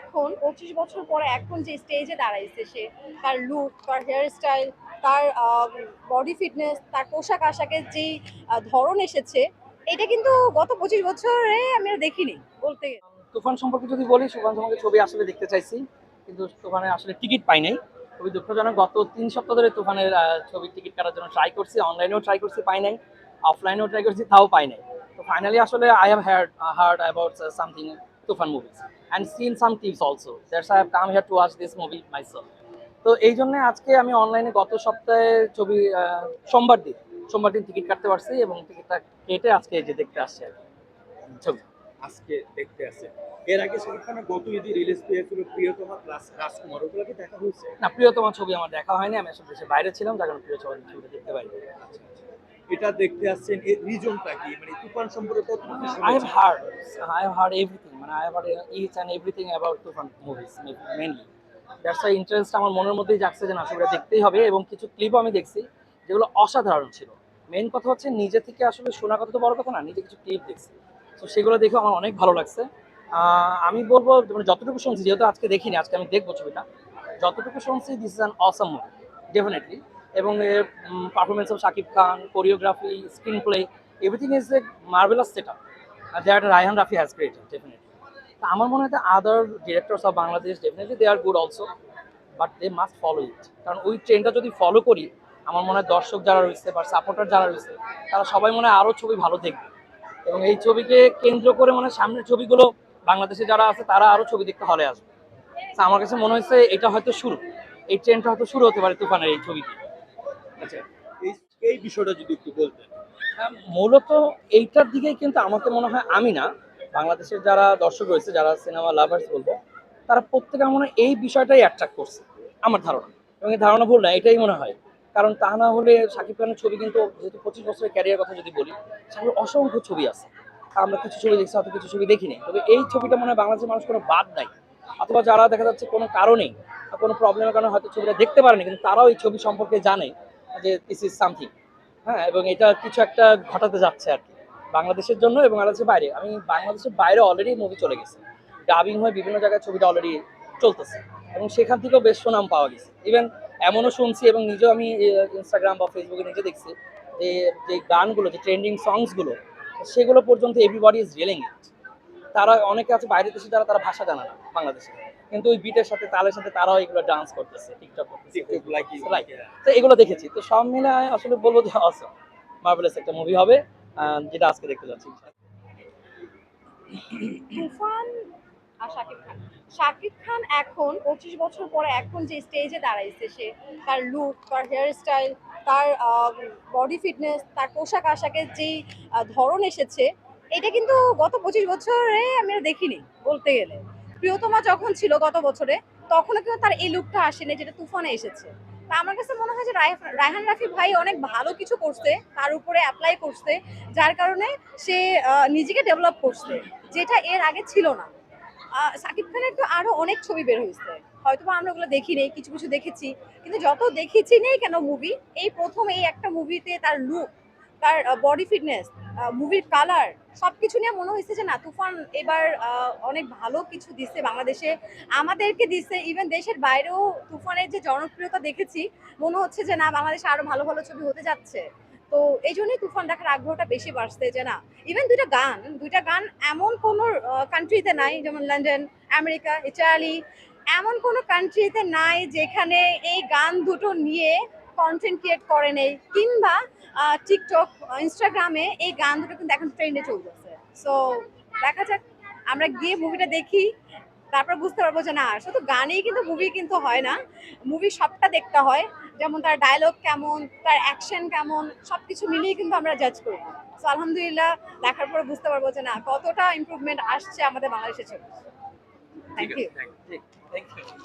এখন, পঁচিশ বছর পরে এখন যে স্টেজে দাঁড়াইছে সে, তার লুক তার হেয়ার স্টাইল তার বডি ফিটনেস তার পোশাক আশাকের যেই ধরন এসেছে, এটা কিন্তু গত পঁচিশ বছরে আমি দেখিনি, বলতে তুফান সম্পর্কে যদি বলি তুফান সম্পর্কে ছবি আসলে দেখতে চাইছি, কিন্তু তুফানে আসলে টিকিট পাই নাই। খুবই দুঃখজনক, গত তিন সপ্তাহ ধরে তুফানের ছবির টিকিট কাটার জন্য ট্রাই করছি অনলাইনেও ট্রাই করছি, পাই নাই অফলাইনেও ট্রাই করছি, তাও পাই নাই। তো ফাইনালি আসলে I have heard heard about something Toofan movies and seen some tips also that's I have come here to watch this movie myself তো এই জন্য আজকে আমি অনলাইনে গত সপ্তাহে ছবি সোমবার দিন সোমবার দিন টিকিট কাটতে পারছি এবং টিকিটটা কেটে আজকে যে দেখতে আসছি আর ছবি। আজকে দেখতে আছে এর আগে শাকিব খানের গত ঈদে রিলিজ পেয়েছিল প্রিয়তমা প্লাস রাজকুমার ওগুলো কি দেখা হয়েছে? না প্রিয়তমা ছবি আমার দেখা হয়নি আমি আসলে দেশের বাইরে ছিলাম যার কারণে প্রিয়তমা ছবিটা দেখতে পাইনি। এটা দেখতে আসছেন এর রিজনটা কি? মানে তুফান সম্পর্কে কতটুকু I have? Heard I have heard everything মানে I heard each and everything about Toofan movies mainly that's why আমার মনের মধ্যেই জাগছে যে না ছবিটা দেখতেই হবে এবং কিছু ক্লিপও আমি দেখছি যেগুলো অসাধারণ ছিল। মেন কথা হচ্ছে নিজে থেকে আসলে শোনা কথা তো বড় কথা না, নিজে কিছু ক্লিপ দেখছি। তো সেগুলো দেখে আমার অনেক ভালো লাগছে। আমি বলব মানে যতটুকু শুনছি, যেহেতু আজকে দেখিনি, আজকে আমি দেখব ছবিটা, যতটুকু শুনছি this is an awesome movie definitely এবং এর performance of Shakib Khan choreography screen play everything is a marvelous set up that Raihan Rafi has created definitely আমার মনে হয় other directors of Bangladesh definitely they are good also but they must follow it কারণ ওই ট্রেনটা যদি follow করি আমার মনে হয় দর্শক যারা রয়েছে বা সাপোর্টার যারা রয়েছে তারা সবাই মনে হয় আরও ছবি ভালো দেখবে। এবং এই ছবিকে কেন্দ্র করে মানে সামনের ছবিগুলো বাংলাদেশে যারা আছে তারা আরও ছবি দেখতে হলে আসবে। তা আমার কাছে মনে হয়েছে এটা হয়তো শুরু। এই ট্রেনটা হয়তো শুরু হতে পারে তুফানের এই ছবিতে। আচ্ছা। এই এই বিষয়টা যদি একটু বলতেন। হ্যাঁ, মূলত এইটার দিকেই কিন্তু আমাকে মনে হয় আমি না বাংলাদেশের যারা দর্শক রয়েছে, যারা সিনেমা লাভার্স বলব, তারা প্রত্যেকে মনে এই বিষয়টাই অ্যাট্রাক্ট করছে, আমার ধারণা। এবং এই ধারণা ভুল না, এটাই মনে হয়। কারণ তা না হলে শাকিব খানের ছবি কিন্তু যেহেতু পঁচিশ বছরের ক্যারিয়ার কথা যদি বলি শাকিবের অসংখ্য ছবি আছে। আমরা কিছু ছবি দেখছি, হয়তো কিছু ছবি দেখিনি। তবে এই ছবিটা মনে হয় বাংলাদেশের মানুষ কোনো বাদ নাই। অথবা যারা দেখা যাচ্ছে কোনো কারণেই কোনো প্রবলেমের কারণে হয়তো ছবিটা দেখতে পারেনি, কিন্তু তারাও এই ছবি সম্পর্কে জানে যে দিস ইজ সামথিং হ্যাঁ এবং এটা কিছু একটা ঘটাতে যাচ্ছে আর কি। বাংলাদেশের জন্য এবং বাংলাদেশের বাইরে। আমি বাংলাদেশের বাইরে অলরেডি মুভি চলে গেছে। ডাবিং হয়ে বিভিন্ন জায়গায় ছবিটা অলরেডি চলতেছে এবং সেখান থেকেও বেশ সুনাম পাওয়া গেছে। ইভেন এমনও শুনছি এবং নিজেও আমি ইনস্টাগ্রাম বা ফেসবুকে নিজে দেখছি যে যে গানগুলো যে ট্রেন্ডিং সংসগুলো সেগুলো পর্যন্ত এভরিবডি ইজ রিয়েলিং ইট তারা অনেকে আছে বাইরে দেশে যারা তারা ভাষা জানে না বাংলাদেশে। কিন্তু ওই বিটের সাথে তালের সাথে তারাও এগুলো ডান্স করতেছে টিকটক করতেছে তো এগুলো দেখেছি। তো সব মিলে আসলে বলব যে অসম মার্ভেলাস একটা মুভি হবে। যেটা আজকে দেখতে যাচ্ছি। তুফান শাকিব খান। শাকিব খান এখন পঁচিশ বছর পরে এখন যে স্টেজে দাঁড়াইছে, সে তার লুক তার হেয়ার স্টাইল তার বডি ফিটনেস তার পোশাক আশাকের যেই ধরন এসেছে, এটা কিন্তু গত পঁচিশ বছরে আমি দেখিনি বলতে গেলে। প্রিয়তমা যখন ছিল গত বছরে, তখনও কিন্তু তার এই লুকটা আসেনি যেটা তুফানে এসেছে। তা আমার কাছে মনে হয় যে রায়- রায়হান রাফি ভাই অনেক ভালো কিছু করছে, তার উপরে অ্যাপ্লাই করছে, যার কারণে সে নিজেকে ডেভেলপ করছে, যেটা এর আগে ছিল না। সাকিব খানের তো আরও অনেক ছবি বের হয়েছে। হয়তো আমরা ওগুলো দেখি নেই, কিছু কিছু দেখেছি, কিন্তু যত দেখেছি নেই কেন মুভি এই প্রথম এই একটা মুভিতে তার লুক তার বডি ফিটনেস মুভির কালার সব কিছু নিয়ে মনে হয়েছে যে না, তুফান এবার অনেক ভালো কিছু দিচ্ছে বাংলাদেশে। আমাদেরকে দিচ্ছে ইভেন দেশের বাইরেও তুফানের যে জনপ্রিয়তা দেখেছি, মনে হচ্ছে যে না, বাংলাদেশে আরও ভালো ভালো ছবি হতে যাচ্ছে। তো এই জন্যই তুফান দেখার আগ্রহটা বেশি বাড়ছে যে না ইভেন দুইটা গান দুইটা গান এমন কোনো কান্ট্রিতে নাই, যেমন লন্ডন আমেরিকা ইটালি এমন কোনো কান্ট্রিতে নাই যেখানে এই গান দুটো নিয়ে কন্টেন্ট ক্রিয়েট করে নেই। কিংবা টিকটক ইনস্টাগ্রামে এই গান দুটো কিন্তু এখন ট্রেন্ডে চলতেছে। সো দেখা যাক আমরা গিয়ে মুভিটা দেখি তারপর বুঝতে পারব যে না শুধু গানেই কিন্তু মুভি কিন্তু হয় না। মুভি সবটা দেখতে হয় যেমন তার ডায়লগ কেমন তার অ্যাকশন কেমন সব কিছু মিলিয়ে কিন্তু আমরা জাজ করি সো আলহামদুলিল্লাহ দেখার পরে বুঝতে পারব যে না কতটা ইমপ্রুভমেন্ট আসছে আমাদের বাংলাদেশের ছবি। Thank you thank you